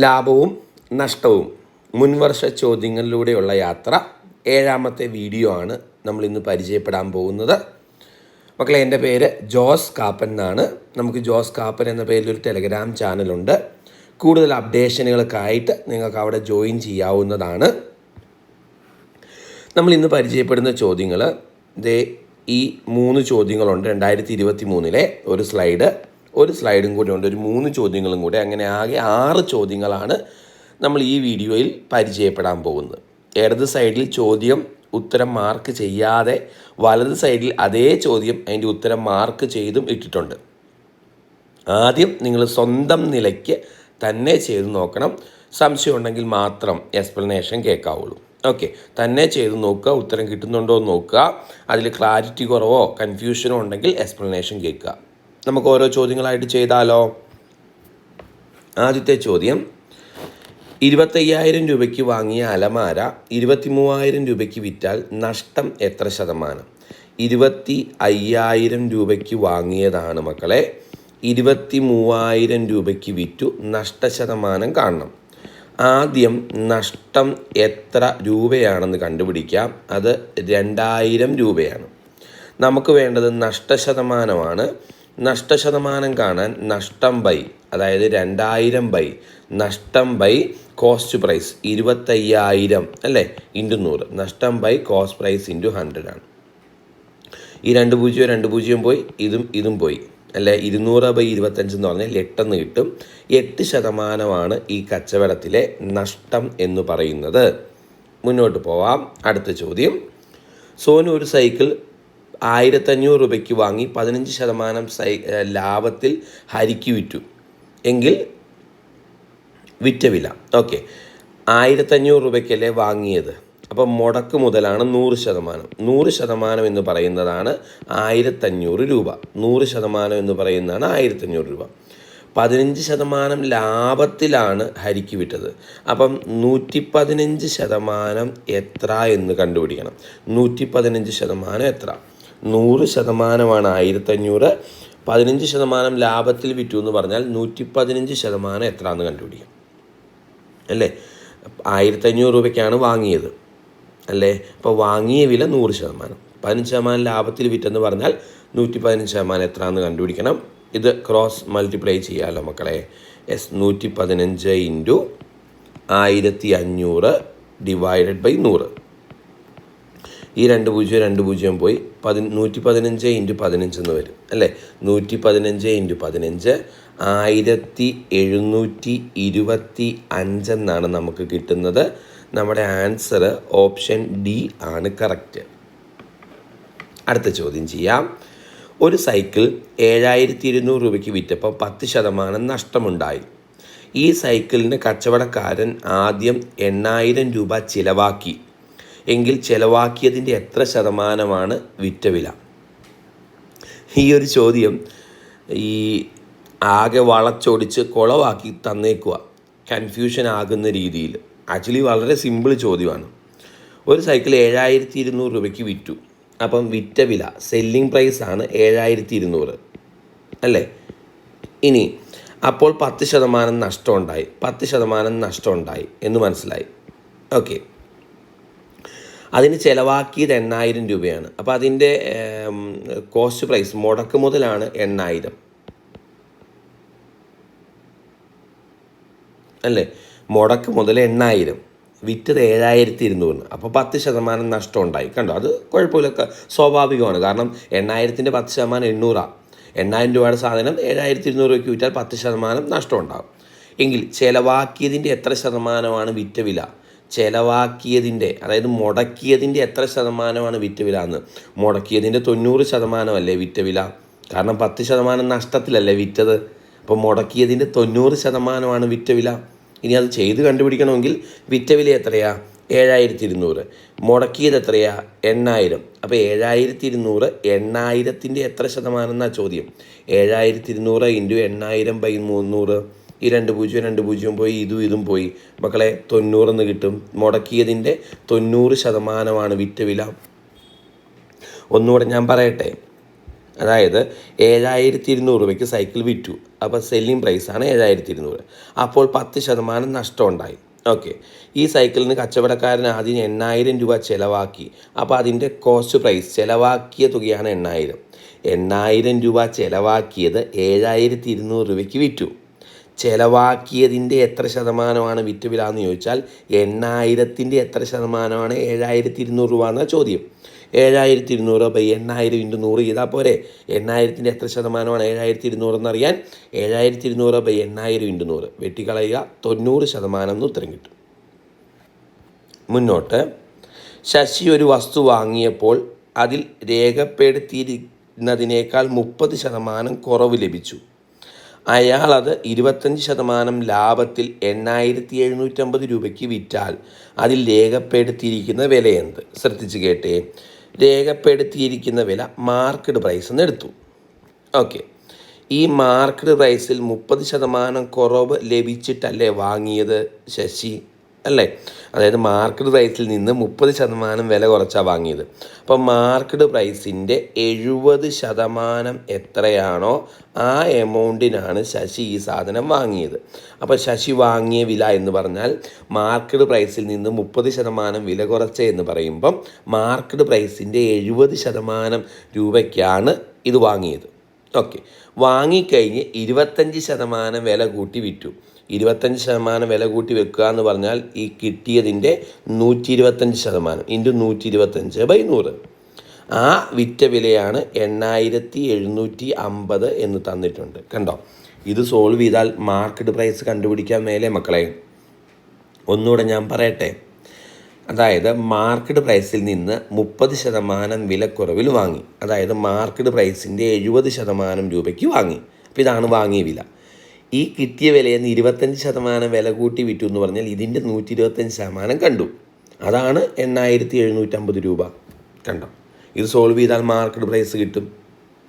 ലാഭവും നഷ്ടവും. മുൻവർഷ ചോദ്യങ്ങളിലൂടെയുള്ള യാത്ര. ഏഴാമത്തെ വീഡിയോ ആണ് നമ്മൾ ഇന്ന് പരിചയപ്പെടാൻ പോകുന്നത്. മക്കളെ എന്റെ പേര് ജോസ് കാപ്പൻ എന്നാണ്. നമുക്ക് ജോസ് കാപ്പൻ എന്ന പേരിൽ ഒരു ടെലഗ്രാം ചാനലുണ്ട്. കൂടുതൽ അപ്ഡേഷനുകൾക്കായിട്ട് നിങ്ങൾക്ക് അവിടെ ജോയിൻ ചെയ്യാവുന്നതാണ്. നമ്മൾ ഇന്ന് പരിചയപ്പെടുന്ന ചോദ്യങ്ങൾ ദേ ഈ മൂന്ന് ചോദ്യങ്ങളുണ്ട്. രണ്ടായിരത്തി ഇരുപത്തി മൂന്നിലെ ഒരു സ്ലൈഡ്. ഒരു സ്ലൈഡും കൂടി ഉണ്ട് ഒരു മൂന്ന് ചോദ്യങ്ങളും കൂടി. അങ്ങനെ ആകെ ആറ് ചോദ്യങ്ങളാണ് നമ്മൾ ഈ വീഡിയോയിൽ പരിചയപ്പെടാൻ പോകുന്നത്. ഇടത് സൈഡിൽ ചോദ്യം ഉത്തരം മാർക്ക് ചെയ്യാതെ വലത് സൈഡിൽ അതേ ചോദ്യം അതിന്റെ ഉത്തരം മാർക്ക് ചെയ്തും ഇട്ടിട്ടുണ്ട്. ആദ്യം നിങ്ങൾ സ്വന്തം നിലയ്ക്ക് തന്നെ ചെയ്ത് നോക്കണം. സംശയം ഉണ്ടെങ്കിൽ മാത്രം എക്സ്പ്ലനേഷൻ കേൾക്കാവുള്ളൂ. ഓക്കെ തന്നെ ചെയ്ത് നോക്കുക ഉത്തരം കിട്ടുന്നുണ്ടോ എന്ന് നോക്കുക. അതിൽ ക്ലാരിറ്റി കുറവോ കൺഫ്യൂഷനോ ഉണ്ടെങ്കിൽ എക്സ്പ്ലനേഷൻ കേൾക്കുക. നമുക്ക് ഓരോ ചോദ്യങ്ങളായിട്ട് ചെയ്താലോ? ആദ്യത്തെ ചോദ്യം ഇരുപത്തയ്യായിരം രൂപയ്ക്ക് വാങ്ങിയ അലമാര ഇരുപത്തി മൂവായിരം രൂപയ്ക്ക് വിറ്റാൽ നഷ്ടം എത്ര ശതമാനം? ഇരുപത്തി അയ്യായിരം രൂപയ്ക്ക് വാങ്ങിയതാണ് മക്കളെ ഇരുപത്തി മൂവായിരം രൂപയ്ക്ക് വിറ്റു നഷ്ടശതമാനം കാണണം. ആദ്യം നഷ്ടം എത്ര രൂപയാണെന്ന് കണ്ടുപിടിക്കാം. അത് രണ്ടായിരം രൂപയാണ്. നമുക്ക് വേണ്ടത് നഷ്ടശതമാനമാണ് നഷ്ടശതമാനം കാണാൻ നഷ്ടം ബൈ അതായത് രണ്ടായിരം ബൈ നഷ്ടം ബൈ കോസ്റ്റ് പ്രൈസ് ഇരുപത്തയ്യായിരം അല്ലേ? ഇന്റു നൂറ്. നഷ്ടം by cost price into hundred ആണ്. ഈ രണ്ട് പൂജ്യം രണ്ട് പൂജ്യം പോയി ഇതും ഇതും പോയി അല്ലെ? ഇരുന്നൂറ് ബൈ ഇരുപത്തഞ്ച് എന്ന് പറഞ്ഞാൽ എട്ടെന്ന് കിട്ടും. എട്ട് ശതമാനമാണ് ഈ കച്ചവടത്തിലെ നഷ്ടം എന്ന് പറയുന്നത്. മുന്നോട്ട് പോവാം. അടുത്ത ചോദ്യം. സോനു ഒരു സൈക്കിൾ ആയിരത്തഞ്ഞൂറ് രൂപയ്ക്ക് വാങ്ങി പതിനഞ്ച് ശതമാനം സൈ ലാഭത്തിൽ ഹരിക്ക് വിറ്റു. എങ്കിൽ വിറ്റ വില. ഓക്കെ. ആയിരത്തഞ്ഞൂറ് രൂപയ്ക്കല്ലേ വാങ്ങിയത്? അപ്പം മുടക്ക് മുതലാണ് നൂറ് ശതമാനം. നൂറ് ശതമാനം എന്ന് പറയുന്നതാണ് ആയിരത്തഞ്ഞൂറ് രൂപ. നൂറ് ശതമാനം എന്ന് പറയുന്നതാണ് ആയിരത്തഞ്ഞൂറ് രൂപ. പതിനഞ്ച് ശതമാനം ലാഭത്തിലാണ് ഹരിക്ക് വിട്ടത് അപ്പം നൂറ്റി പതിനഞ്ച് ശതമാനം എത്ര എന്ന് കണ്ടുപിടിക്കണം. നൂറ്റി പതിനഞ്ച് ശതമാനം എത്ര? നൂറ് ശതമാനമാണ് ആയിരത്തഞ്ഞൂറ്. പതിനഞ്ച് ശതമാനം ലാഭത്തിൽ വിറ്റു എന്ന് പറഞ്ഞാൽ നൂറ്റി പതിനഞ്ച് ശതമാനം എത്ര എന്ന് കണ്ടുപിടിക്കാം. അല്ലേ? ആയിരത്തഞ്ഞൂറ് രൂപയ്ക്കാണ് വാങ്ങിയത്. അല്ലേ? അപ്പോൾ വാങ്ങിയ വില നൂറ് ശതമാനം. പതിനഞ്ച് ശതമാനം ലാഭത്തിൽ വിറ്റെന്ന് പറഞ്ഞാൽ നൂറ്റി പതിനഞ്ച് ശതമാനം എത്ര എന്ന് കണ്ടുപിടിക്കണം. ഇത് ക്രോസ് മൾട്ടിപ്ലൈ ചെയ്യാമല്ലോ മക്കളെ. എസ് നൂറ്റി പതിനഞ്ച് ഇന്റു ആയിരത്തി അഞ്ഞൂറ് ഡിവൈഡഡ് ബൈ നൂറ്. ഈ രണ്ട് പൂജ്യം രണ്ട് പൂജ്യം പോയി പതി നൂറ്റി പതിനഞ്ച് ഇന്റു പതിനഞ്ച് എന്ന് വരും അല്ലേ? നൂറ്റി പതിനഞ്ച് ഇന്റു പതിനഞ്ച് ആയിരത്തി എഴുന്നൂറ്റി ഇരുപത്തി അഞ്ചെന്നാണ് നമുക്ക് കിട്ടുന്നത്. നമ്മുടെ ആൻസർ ഓപ്ഷൻ ഡി ആണ് കറക്റ്റ്. അടുത്ത ചോദ്യം ചെയ്യാം. ഒരു സൈക്കിൾ ഏഴായിരത്തി ഇരുന്നൂറ് രൂപയ്ക്ക് വിറ്റപ്പോൾ പത്ത് ശതമാനം നഷ്ടമുണ്ടായി. ഈ സൈക്കിളിന് കച്ചവടക്കാരൻ ആദ്യം എണ്ണായിരം രൂപ ചിലവാക്കി. എങ്കിൽ ചിലവാക്കിയതിന്റെ എത്ര ശതമാനമാണ് വിറ്റ വില? ഈ ഒരു ചോദ്യം ഈ ആകെ വളച്ചൊടിച്ച് കുളവാക്കി തന്നേക്കുക കൺഫ്യൂഷൻ ആകുന്ന രീതിയിൽ. ആക്ച്വലി വളരെ സിമ്പിൾ ചോദ്യമാണ്. ഒരു സൈക്കിൾ ഏഴായിരത്തി ഇരുന്നൂറ് രൂപയ്ക്ക് വിറ്റു. അപ്പം വിറ്റ വില സെല്ലിംഗ് പ്രൈസ് ആണ് ഏഴായിരത്തി ഇരുന്നൂറ് അല്ലേ? ഇനി അപ്പോൾ പത്ത് ശതമാനം നഷ്ടമുണ്ടായി പത്ത് ശതമാനം നഷ്ടമുണ്ടായി എന്ന് മനസ്സിലായി. ഓക്കെ അതിന് ചിലവാക്കിയത് എണ്ണായിരം രൂപയാണ്. അപ്പോൾ അതിന്റെ കോസ്റ്റ് പ്രൈസ് മുടക്ക് മുതലാണ് എണ്ണായിരം. അല്ലേ? മുടക്ക് മുതൽ എണ്ണായിരം. വിറ്റത് ഏഴായിരത്തി ഇരുന്നൂറിന് അപ്പോൾ പത്ത് ശതമാനം നഷ്ടം ഉണ്ടായി കണ്ടോ? അത് കുഴപ്പമില്ല സ്വാഭാവികമാണ്. കാരണം എണ്ണായിരത്തിന്റെ പത്ത് ശതമാനം എണ്ണൂറാണ് എണ്ണായിരം രൂപയുടെ സാധനം ഏഴായിരത്തി ഇരുന്നൂറ് രൂപയ്ക്ക് വിറ്റാൽ പത്ത് ശതമാനം നഷ്ടം ഉണ്ടാകും എങ്കിൽ ചിലവാക്കിയതിന്റെ എത്ര ശതമാനമാണ് വിറ്റ വില? ചിലവാക്കിയതിന്റെ അതായത് മുടക്കിയതിന്റെ എത്ര ശതമാനമാണ് വിറ്റവില എന്ന് മുടക്കിയതിന്റെ തൊണ്ണൂറ് ശതമാനമല്ലേ വിറ്റ വില കാരണം പത്ത് ശതമാനം നഷ്ടത്തിലല്ലേ വിറ്റത്? അപ്പോൾ മുടക്കിയതിന്റെ തൊണ്ണൂറ് ശതമാനമാണ് വിറ്റവില. ഇനി അത് ചെയ്ത് കണ്ടുപിടിക്കണമെങ്കിൽ വിറ്റവില എത്രയാ? ഏഴായിരത്തി ഇരുന്നൂറ് മുടക്കിയത് എത്രയാ? എണ്ണായിരം. അപ്പോൾ ഏഴായിരത്തി ഇരുന്നൂറ് എണ്ണായിരത്തിന്റെ എത്ര ശതമാനം എന്നാ ചോദ്യം? ഏഴായിരത്തി ഇരുന്നൂറ് ഇന്റു എണ്ണായിരം ബൈ മുന്നൂറ്. ഈ രണ്ട് പൂജ്യം രണ്ട് പൂജ്യം പോയി ഇതും ഇതും പോയി. മക്കളെ തൊണ്ണൂറെന്ന് കിട്ടും. മുടക്കിയതിന്റെ തൊണ്ണൂറ് ശതമാനമാണ് വിറ്റ വില. ഒന്നുകൂടെ ഞാൻ പറയട്ടെ. അതായത് ഏഴായിരത്തി ഇരുന്നൂറ് രൂപയ്ക്ക് സൈക്കിൾ വിറ്റു. അപ്പോൾ സെല്ലിംഗ് പ്രൈസാണ് ഏഴായിരത്തി ഇരുന്നൂറ് അപ്പോൾ പത്ത് ശതമാനം നഷ്ടം ഉണ്ടായി ഓക്കെ ഈ സൈക്കിളിന് കച്ചവടക്കാരൻ ആദ്യം എണ്ണായിരം രൂപ ചിലവാക്കി. അപ്പോൾ അതിന്റെ കോസ്റ്റ് പ്രൈസ് ചിലവാക്കിയ തുകയാണ് എണ്ണായിരം. എണ്ണായിരം രൂപ ചിലവാക്കിയത് ഏഴായിരത്തി ഇരുന്നൂറ് രൂപയ്ക്ക് വിറ്റു. ചിലവാക്കിയതിന്റെ എത്ര ശതമാനമാണ് വിറ്റ് എന്ന് ചോദിച്ചാൽ എണ്ണായിരത്തിന്റെ എത്ര ശതമാനമാണ്? ഏഴായിരത്തി ഇരുന്നൂറ് രൂപ എന്ന ചോദ്യം. ഏഴായിരത്തി ഇരുന്നൂറ് ബൈ എണ്ണായിരം ഇന്റു നൂറ് ചെയ്താൽ പോരെ. എണ്ണായിരത്തിന്റെ എത്ര ശതമാനമാണ് ഏഴായിരത്തി ഇരുന്നൂറ് എന്നറിയാൻ ഏഴായിരത്തി ഇരുന്നൂറ് ബൈ എണ്ണായിരം ഇന്റു നൂറ്. വെട്ടിക്കളയുക തൊണ്ണൂറ് ശതമാനം എന്ന് ഉത്തരം കിട്ടും. മുന്നോട്ട്. ശശി ഒരു വസ്തു വാങ്ങിയപ്പോൾ അതിൽ രേഖപ്പെടുത്തിയിരുന്നതിനേക്കാൾ മുപ്പത് ശതമാനം കുറവ് ലഭിച്ചു. അയാൾ അത് ഇരുപത്തഞ്ച് ശതമാനം ലാഭത്തിൽ എണ്ണായിരത്തി എഴുന്നൂറ്റമ്പത് രൂപയ്ക്ക് വിറ്റാൽ അതിൽ രേഖപ്പെടുത്തിയിരിക്കുന്ന വില എന്ത്? ശ്രദ്ധിച്ച് കേട്ടേ. രേഖപ്പെടുത്തിയിരിക്കുന്ന വില മാർക്കറ്റ് പ്രൈസ് എന്ന് എടുത്തു. ഓക്കെ ഈ മാർക്കറ്റ് പ്രൈസിൽ മുപ്പത് ശതമാനം കുറവ് ലഭിച്ചിട്ടല്ലേ വാങ്ങിയത് ശശി? അല്ലേ? അതായത് മാർക്കറ്റ് പ്രൈസിൽ നിന്ന് മുപ്പത് ശതമാനം വില കുറച്ചാണ് വാങ്ങിയത്. അപ്പോൾ മാർക്കറ്റ് പ്രൈസിന്റെ എഴുപത് ശതമാനം എത്രയാണോ ആ എമൗണ്ടിനാണ് ശശി ഈ സാധനം വാങ്ങിയത്. അപ്പോൾ ശശി വാങ്ങിയ വില എന്ന് പറഞ്ഞാൽ മാർക്കറ്റ് പ്രൈസിൽ നിന്ന് മുപ്പത് ശതമാനം വില കുറച്ച എന്ന് പറയുമ്പം മാർക്കറ്റ് പ്രൈസിന്റെ എഴുപത് ശതമാനം രൂപയ്ക്കാണ് ഇത് വാങ്ങിയത്. ഓക്കെ വാങ്ങിക്കഴിഞ്ഞ് ഇരുപത്തഞ്ച് ശതമാനം വില കൂട്ടി വിറ്റു. ഇരുപത്തഞ്ച് ശതമാനം വില കൂട്ടി വെക്കുക എന്ന് പറഞ്ഞാൽ ഈ കിട്ടിയതിന്റെ നൂറ്റി ഇരുപത്തഞ്ച് ശതമാനം ഇന്റു നൂറ്റി ഇരുപത്തഞ്ച് ബൈ നൂറ്. ആ വിറ്റ വിലയാണ് എണ്ണായിരത്തി എഴുന്നൂറ്റി അമ്പത് എന്ന് തന്നിട്ടുണ്ട്. കണ്ടോ? ഇത് സോൾവ് ചെയ്താൽ മാർക്കറ്റ് പ്രൈസ് കണ്ടുപിടിക്കാൻ മേലെ മക്കളെ. ഒന്നുകൂടെ ഞാൻ പറയട്ടെ. അതായത് മാർക്കറ്റ് പ്രൈസിൽ നിന്ന് മുപ്പത് ശതമാനം വിലക്കുറവിൽ വാങ്ങി. അതായത് മാർക്കറ്റ് പ്രൈസിന്റെ എഴുപത് ശതമാനം രൂപയ്ക്ക് വാങ്ങി. അപ്പോൾ ഇതാണ് വാങ്ങിയ വില. ഈ കിട്ടിയ വിലയിൽ നിന്ന് ഇരുപത്തഞ്ച് ശതമാനം വില കൂട്ടി വിറ്റു എന്ന് പറഞ്ഞാൽ ഇതിന്റെ നൂറ്റി ഇരുപത്തഞ്ച് ശതമാനം കണ്ടു. അതാണ് എണ്ണായിരത്തി എഴുന്നൂറ്റമ്പത് രൂപ കണ്ടോ? ഇത് സോൾവ് ചെയ്താൽ മാർക്കറ്റ് പ്രൈസ് കിട്ടും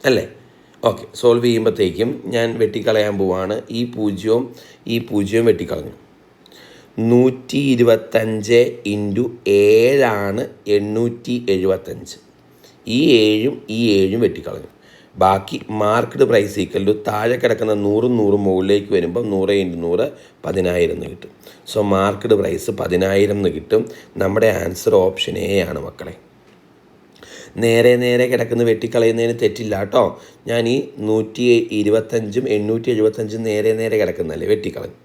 അല്ലേ? ഓക്കെ സോൾവ് ചെയ്യുമ്പോഴത്തേക്കും ഞാൻ വെട്ടിക്കളയാൻ പോവാണ്. ഈ പൂജ്യവും ഈ പൂജ്യവും വെട്ടിക്കളഞ്ഞു. നൂറ്റി ഇരുപത്തഞ്ച് ഇന്റു ഏഴാണ് എണ്ണൂറ്റി എഴുപത്തഞ്ച് ഈ ഏഴും ഈ ഏഴും വെട്ടിക്കളഞ്ഞു. ബാക്കി മാർക്കറ്റ് പ്രൈസ് ഈക്വൽ ടു താഴെ കിടക്കുന്ന നൂറും നൂറും മുകളിലേക്ക് വരുമ്പോൾ നൂറ് ഇന്റു നൂറ് പതിനായിരം എന്ന് കിട്ടും. സോ മാർക്കറ്റ് പ്രൈസ് പതിനായിരം എന്ന് കിട്ടും. നമ്മുടെ ആൻസർ ഓപ്ഷൻ എ ആണ് മക്കളെ. നേരെ നേരെ കിടക്കുന്ന വെട്ടിക്കളയുന്നതിന് തെറ്റില്ല കേട്ടോ. ഞാൻ ഈ നൂറ്റി ഇരുപത്തഞ്ചും എണ്ണൂറ്റി എഴുപത്തഞ്ചും നേരെ നേരെ കിടക്കുന്നല്ലേ വെട്ടിക്കളഞ്ഞു.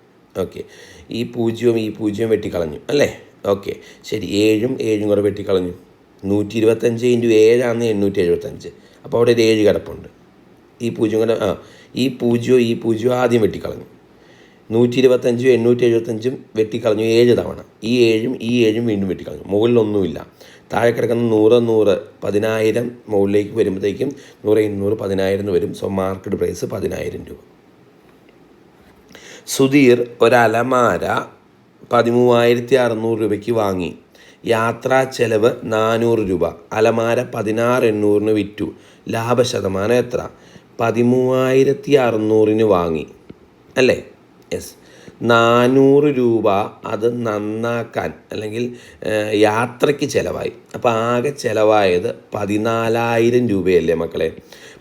ഓക്കെ ഈ പൂജ്യവും ഈ പൂജ്യവും വെട്ടിക്കളഞ്ഞു അല്ലേ? ഓക്കെ ശരി. ഏഴും ഏഴും കൂടെ വെട്ടിക്കളഞ്ഞു. നൂറ്റി ഇരുപത്തഞ്ച് ഇന്റു ഏഴാണ് എണ്ണൂറ്റി എഴുപത്തഞ്ച്. അപ്പോൾ അവിടെ ഒരു ഏഴ് കിടപ്പുണ്ട്. ഈ പൂജ്യം കൂടെ ആ ഈ പൂജ്യവും ഈ പൂജ്യവും ആദ്യം വെട്ടിക്കളഞ്ഞു. നൂറ്റി ഇരുപത്തഞ്ചും എണ്ണൂറ്റി എഴുപത്തഞ്ചും വെട്ടിക്കളഞ്ഞു ഏഴ് തവണ. ഈ ഏഴും ഈ ഏഴും വീണ്ടും വെട്ടിക്കളഞ്ഞു. മുകളിലൊന്നുമില്ല. താഴെ കിടക്കുന്ന നൂറ് നൂറ് പതിനായിരം മുകളിലേക്ക് വരുമ്പോഴത്തേക്കും നൂറ് ഇരുന്നൂറ് പതിനായിരം എന്ന് വരും. സോ മാർക്കറ്റ് പ്രൈസ് പതിനായിരം രൂപ. സുധീർ ഒരലമാര പതിമൂവായിരത്തി അറുന്നൂറ് രൂപയ്ക്ക് വാങ്ങി. യാത്രാ ചെലവ് നാനൂറ് രൂപ. അലമാര പതിനാറ് എണ്ണൂറിന് വിറ്റു. ലാഭശതമാനം എത്ര? പതിമൂവായിരത്തി അറുന്നൂറിന് വാങ്ങി. അല്ലേ? യെസ്. നാനൂറ് രൂപ അത് നന്നാക്കാൻ അല്ലെങ്കിൽ യാത്രയ്ക്ക് ചിലവായി. അപ്പോൾ ആകെ ചിലവായത് പതിനാലായിരം രൂപയല്ലേ മക്കളെ?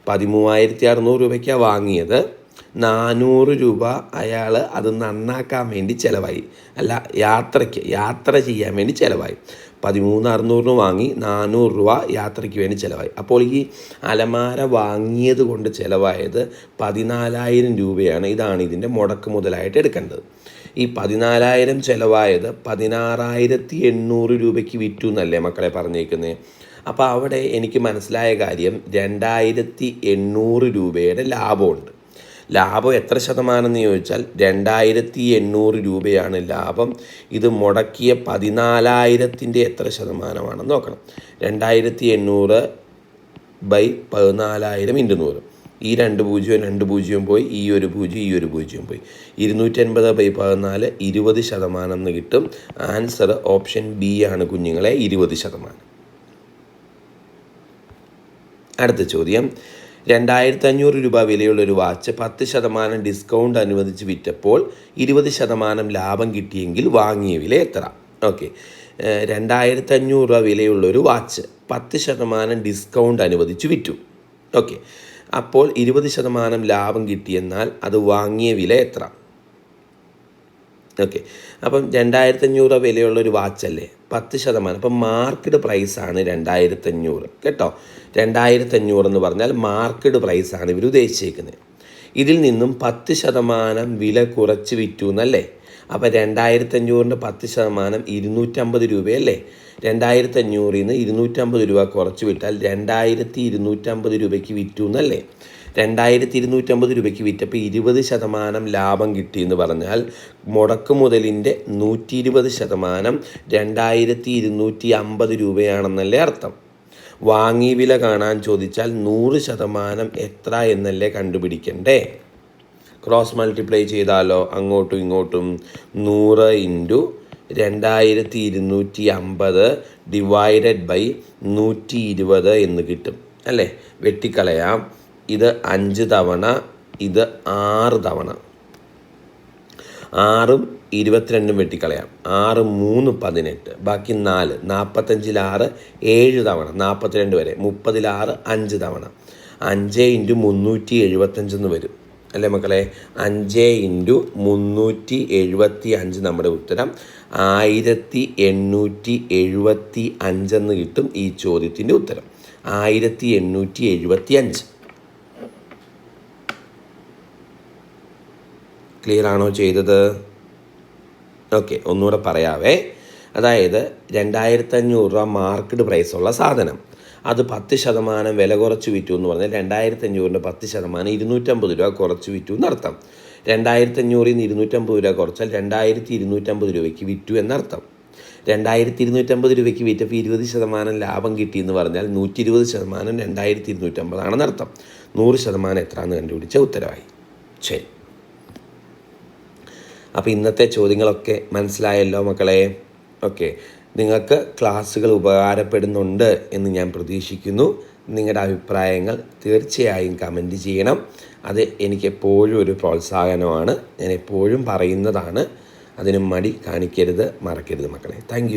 പതിമൂവായിരത്തി അറുന്നൂറ് രൂപയ്ക്കാണ് വാങ്ങിയത്. നാനൂറ് രൂപ അയാൾ അത് നന്നാക്കാൻ വേണ്ടി ചിലവായി. അല്ല യാത്രയ്ക്ക് യാത്ര ചെയ്യാൻ വേണ്ടി ചിലവായി. പതിമൂന്ന് അറുന്നൂറിന് വാങ്ങി നാനൂറ് രൂപ യാത്രയ്ക്ക് വേണ്ടി ചിലവായി. അപ്പോൾ ഈ അലമാര വാങ്ങിയത് കൊണ്ട് ചിലവായത് പതിനാലായിരം രൂപയാണ്. ഇതാണ് ഇതിന്റെ മുടക്ക് മുതലായിട്ട് എടുക്കേണ്ടത്. ഈ പതിനാലായിരം ചിലവായത് പതിനാറായിരത്തി എണ്ണൂറ് രൂപയ്ക്ക് വിറ്റു എന്നല്ലേ മക്കളെ പറഞ്ഞേക്കുന്നത് അപ്പോൾ അവിടെ എനിക്ക് മനസ്സിലായ കാര്യം രണ്ടായിരത്തി എണ്ണൂറ് രൂപയുടെ ലാഭമുണ്ട്. ലാഭം എത്ര ശതമാനം എന്ന് ചോദിച്ചാൽ രണ്ടായിരത്തി എണ്ണൂറ് രൂപയാണ് ലാഭം. ഇത് മുടക്കിയ പതിനാലായിരത്തിന്റെ എത്ര ശതമാനമാണെന്ന് നോക്കണം. രണ്ടായിരത്തി എണ്ണൂറ് ബൈ പതിനാലായിരം ഇന്റു നൂറ്. ഈ രണ്ട് പൂജ്യവും രണ്ട് പൂജ്യവും പോയി ഈ ഒരു പൂജ്യം ഈ ഒരു പൂജ്യവും പോയി. ഇരുന്നൂറ്റൻപത് ബൈ പതിനാല് ഇരുപത് ശതമാനം എന്ന് കിട്ടും. ആൻസർ ഓപ്ഷൻ ബി ആണ് കുഞ്ഞുങ്ങളെ ഇരുപത് ശതമാനം. അടുത്ത ചോദ്യം. രണ്ടായിരത്തി അഞ്ഞൂറ് രൂപ വിലയുള്ള ഒരു വാച്ച് പത്ത് ശതമാനം ഡിസ്കൗണ്ട് അനുവദിച്ച് വിറ്റപ്പോൾ ഇരുപത് ശതമാനം ലാഭം കിട്ടിയെങ്കിൽ വാങ്ങിയ വില എത്ര? ഓക്കെ. രണ്ടായിരത്തി അഞ്ഞൂറ് രൂപ വിലയുള്ള ഒരു വാച്ച് പത്ത് ശതമാനം ഡിസ്കൗണ്ട് അനുവദിച്ച് വിറ്റു. ഓക്കെ. അപ്പോൾ ഇരുപത് ശതമാനം ലാഭം കിട്ടിയെന്നാൽ അത് വാങ്ങിയ വില എത്ര? ഓക്കെ അപ്പം രണ്ടായിരത്തഞ്ഞൂറ് വിലയുള്ള ഒരു വാച്ചല്ലേ? പത്ത് ശതമാനം. അപ്പം മാർക്കറ്റ് പ്രൈസാണ് രണ്ടായിരത്തഞ്ഞൂറ്. കേട്ടോ? രണ്ടായിരത്തഞ്ഞൂറ് എന്ന് പറഞ്ഞാൽ മാർക്കറ്റ് പ്രൈസാണ് ഇവർ ഉദ്ദേശിച്ചേക്കുന്നത്. ഇതിൽ നിന്നും പത്ത് ശതമാനം വില കുറച്ച് വിറ്റു എന്നല്ലേ? അപ്പോൾ രണ്ടായിരത്തഞ്ഞൂറിന്റെ പത്ത് ശതമാനം ഇരുന്നൂറ്റമ്പത് രൂപയല്ലേ? രണ്ടായിരത്തഞ്ഞൂറിൽ നിന്ന് ഇരുന്നൂറ്റമ്പത് രൂപ കുറച്ച് വിട്ടാൽ രണ്ടായിരത്തി ഇരുന്നൂറ്റമ്പത് രൂപയ്ക്ക് വിറ്റു എന്നല്ലേ? രണ്ടായിരത്തി ഇരുന്നൂറ്റമ്പത് രൂപയ്ക്ക് വിറ്റപ്പോൾ ഇരുപത് ശതമാനം ലാഭം കിട്ടി എന്ന് പറഞ്ഞാൽ മുടക്ക് മുതലിന്റെ നൂറ്റി ഇരുപത് ശതമാനം രണ്ടായിരത്തി ഇരുന്നൂറ്റി അമ്പത് രൂപയാണെന്നല്ലേ അർത്ഥം. വാങ്ങി വില കാണാൻ ചോദിച്ചാൽ നൂറ് ശതമാനം എത്ര എന്നല്ലേ കണ്ടുപിടിക്കണ്ടേ? ക്രോസ് മൾട്ടിപ്ലൈ ചെയ്താലോ? അങ്ങോട്ടും ഇങ്ങോട്ടും നൂറ് ഇന്റു രണ്ടായിരത്തി ഇരുന്നൂറ്റി അമ്പത് ഡിവൈഡഡ് ബൈ നൂറ്റി ഇരുപത് എന്ന് കിട്ടും. അല്ലേ? വെട്ടിക്കളയാം. ഇത് അഞ്ച് തവണ ഇത് ആറ് തവണ. ആറും ഇരുപത്തിരണ്ടും വെട്ടിക്കളയാം. ആറ് മൂന്ന് പതിനെട്ട്. ബാക്കി നാല് നാൽപ്പത്തഞ്ചിൽ ആറ് ഏഴ് തവണ നാൽപ്പത്തിരണ്ട് വരെ. മുപ്പതിൽ ആറ് അഞ്ച് തവണ. അഞ്ച് ഇന്റു മുന്നൂറ്റി എഴുപത്തഞ്ചെന്ന് വരും. അല്ലേ മക്കളെ? അഞ്ച് ഇന്റു മുന്നൂറ്റി എഴുപത്തി അഞ്ച് നമ്മുടെ ഉത്തരം. ആയിരത്തി എണ്ണൂറ്റി എഴുപത്തി അഞ്ചെന്ന് കിട്ടും ഈ ചോദ്യത്തിന്റെ ഉത്തരം. ആയിരത്തി എണ്ണൂറ്റി എഴുപത്തി അഞ്ച് ക്ലിയർ ആണോ ചെയ്തത്? ഓക്കെ ഒന്നുകൂടെ പറയാവേ. അതായത് രണ്ടായിരത്തഞ്ഞൂറ് രൂപ മാർക്കറ്റ് പ്രൈസുള്ള സാധനം. അത് പത്ത് ശതമാനം വില കുറച്ച് വിറ്റു എന്ന് പറഞ്ഞാൽ രണ്ടായിരത്തഞ്ഞൂറിന്റെ പത്ത് ശതമാനം ഇരുന്നൂറ്റമ്പത് രൂപ കുറച്ച് വിറ്റു എന്നർത്ഥം. രണ്ടായിരത്തഞ്ഞൂറിൽ നിന്ന് ഇരുന്നൂറ്റമ്പത് രൂപ കുറച്ചാൽ രണ്ടായിരത്തി ഇരുന്നൂറ്റമ്പത് രൂപയ്ക്ക് വിറ്റു എന്നർത്ഥം. രണ്ടായിരത്തി ഇരുന്നൂറ്റമ്പത് രൂപയ്ക്ക് വിറ്റപ്പോൾ ഇരുപത് ശതമാനം ലാഭം കിട്ടി എന്ന് പറഞ്ഞാൽ നൂറ്റി ഇരുപത് ശതമാനം രണ്ടായിരത്തി ഇരുന്നൂറ്റമ്പതാണെന്നർത്ഥം നൂറ് ശതമാനം എത്രയാണെന്ന് കണ്ടുപിടിച്ച ഉത്തരവായി. ശരി. അപ്പോൾ ഇന്നത്തെ ചോദ്യങ്ങളൊക്കെ മനസ്സിലായല്ലോ മക്കളെ? ഓക്കെ നിങ്ങൾക്ക് ക്ലാസ്സുകൾ ഉപകാരപ്പെടുന്നുണ്ട് എന്ന് ഞാൻ പ്രതീക്ഷിക്കുന്നു. നിങ്ങളുടെ അഭിപ്രായങ്ങൾ തീർച്ചയായും കമന്റ് ചെയ്യണം. അത് എനിക്ക് എപ്പോഴും ഒരു പ്രോത്സാഹനമാണ്. ഞാൻ എപ്പോഴും പറയുന്നതാണ്. അതിന് മടി കാണിക്കരുത് മറക്കരുത് മക്കളെ. താങ്ക്